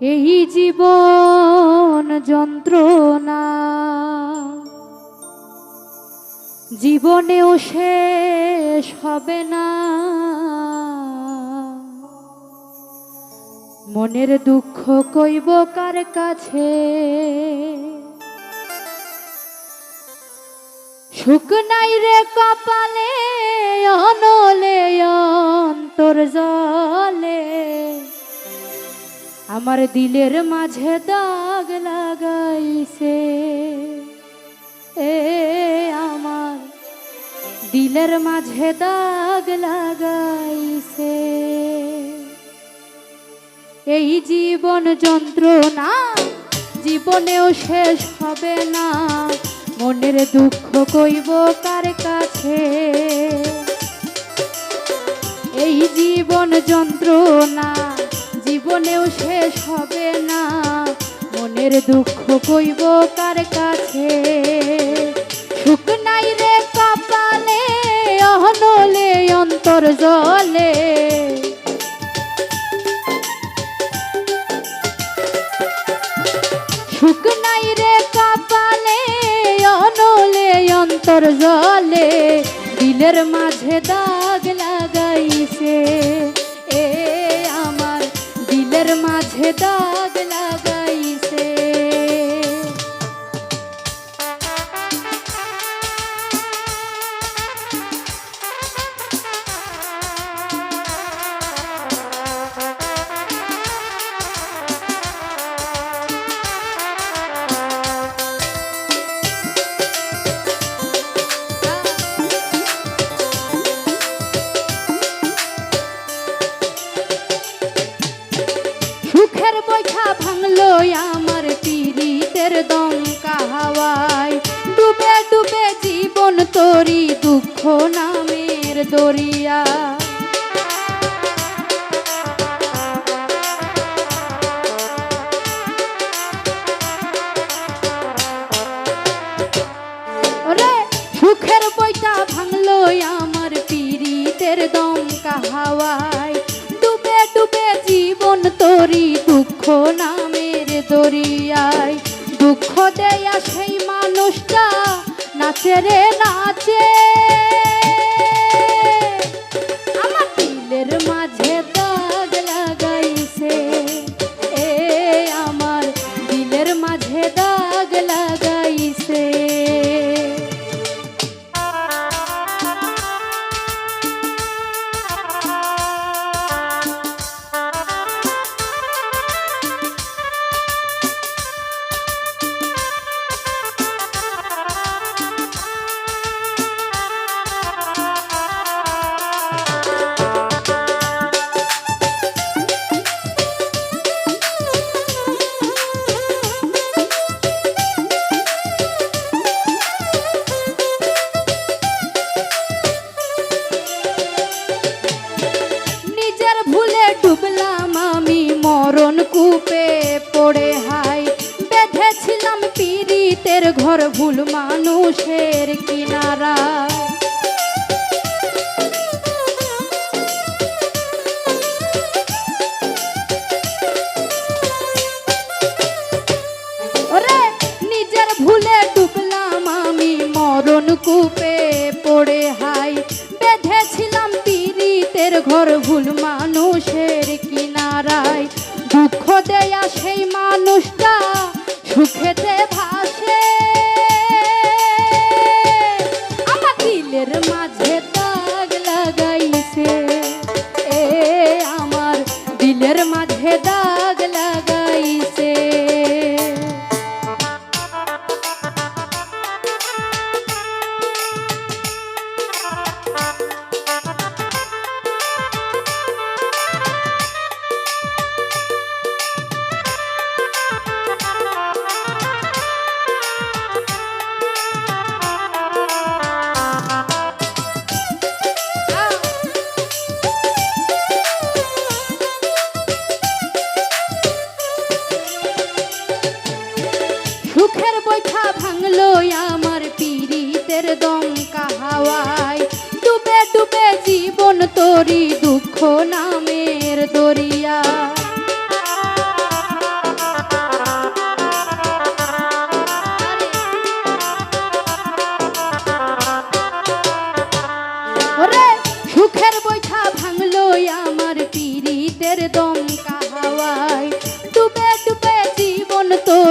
এই জীবন যন্ত্রণা। জীবনেও শেষ হবে না। মনের দুঃখ কইব কার কাছে? সুখ নাই রে কপালে, অনলে অন্তর জলে আমার দিলের মাঝে দাগ লাগাইছে। এ আমার দিলের মাঝে দাগ লাগাইছে। এই জীবন যন্ত্রণা জীবনেও শেষ হবে না। মনের দুঃখ কইব কার কাছে? এই জীবন যন্ত্রণা জীবনেও শেষ হবে না। মনের দুঃখ কইব কার কাছে? সুখ নাই রে কপালে, অহনলে অন্তর জলে। সুখ নাই রে কপালে অনলে অন্তর জলে। দিলের মাঝে দাগ তরি দুঃখ নামের দরিয়া। আমার ডুবে ডুবে জীবন তরি দুঃখ নামের দরিয়ায়। দুঃখ দেয়া সেই মানুষটা নাচে রে নাচে। ঘর ভুল মানুষের কিনারা। নিজের ভুলে ডুবলাম আমি মরণ কূপে পড়ে হাই। বেঁধেছিলাম পীড়িতের ঘর ভুল মানুষের কিনারায়। দুঃখ দেয়া সেই মানুষটা সুখেতে ভাসে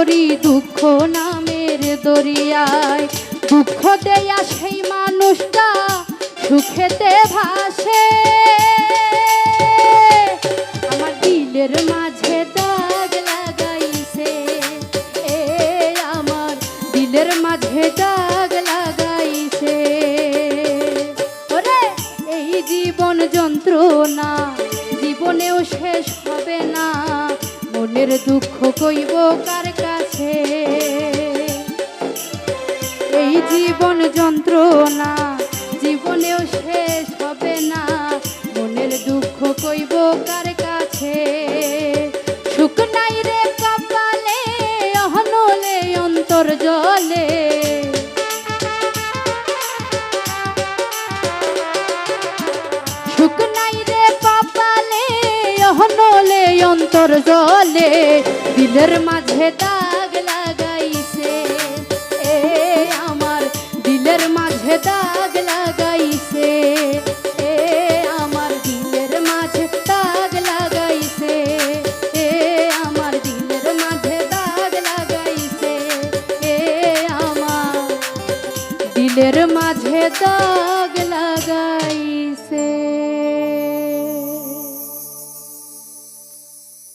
পড়ি দুঃখ নামের দরিয়ায়। দুঃখ দেয়া সেই মানুষটা সুখেতে ভাসে। আমার দিলের মাঝে দাগ লাগাইছে। এ আমার দিলের মাঝে দাগ লাগাইছে। ওরে, এই জীবন যন্ত্রণা জীবনেও শেষ হবে না। মনের দুঃখ কইব কার জীবন যন্ত্রণা, জীবনেও শেষ হবে না। মনের দুঃখ কইব কার কাছে? সুখ নাই রে কপালে, অহনলে অন্তর জলে। সুখ নাই রে কপালে, অহনলে অন্তর জলে। দিলের মাঝে দাগ এ